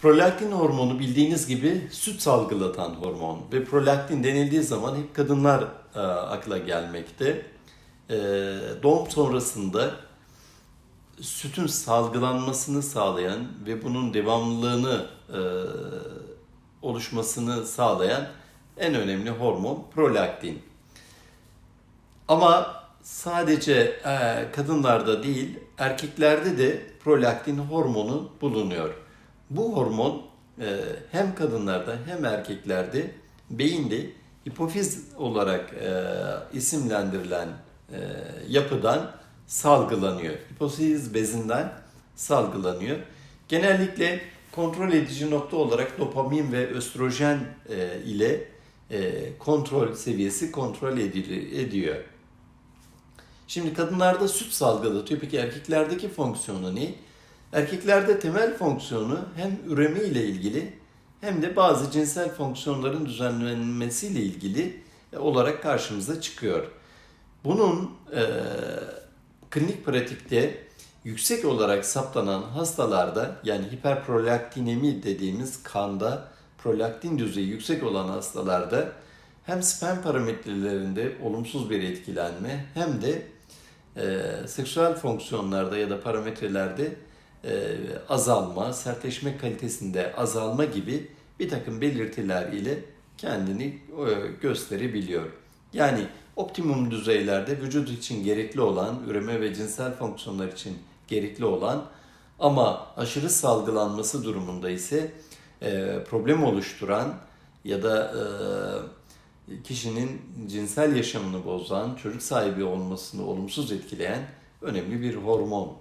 Prolaktin hormonu bildiğiniz gibi süt salgılatan hormon ve prolaktin denildiği zaman hep kadınlar e, akla gelmekte. E, doğum sonrasında sütün salgılanmasını sağlayan ve bunun devamlılığını e, oluşmasını sağlayan en önemli hormon prolaktin. Ama sadece e, kadınlarda değil, erkeklerde de prolaktin hormonu bulunuyor. Bu hormon e, hem kadınlarda hem erkeklerde beyinde hipofiz olarak e, isimlendirilen e, yapıdan salgılanıyor. Hipofiz bezinden salgılanıyor. Genellikle kontrol edici nokta olarak dopamin ve östrojen ile kontrol seviyesi kontrol edili- ediyor. Şimdi kadınlarda süt salgılatıyor. Peki erkeklerdeki fonksiyonu ne? Erkeklerde temel fonksiyonu hem üreme ile ilgili hem de bazı cinsel fonksiyonların düzenlenmesiyle ilgili e, olarak karşımıza çıkıyor. Bunun e, klinik pratikte yüksek olarak saptanan hastalarda yani hiperprolaktinemi dediğimiz kanda prolaktin düzeyi yüksek olan hastalarda hem sperm parametrelerinde olumsuz bir etkilenme hem de e, seksüel fonksiyonlarda ya da parametrelerde e, azalma, sertleşme kalitesinde azalma gibi bir takım belirtiler ile kendini e, gösterebiliyor. Yani optimum düzeylerde vücut için gerekli olan, üreme ve cinsel fonksiyonlar için gerekli olan ama aşırı salgılanması durumunda ise e, problem oluşturan ya da e, kişinin cinsel yaşamını bozan, çocuk sahibi olmasını olumsuz etkileyen önemli bir hormon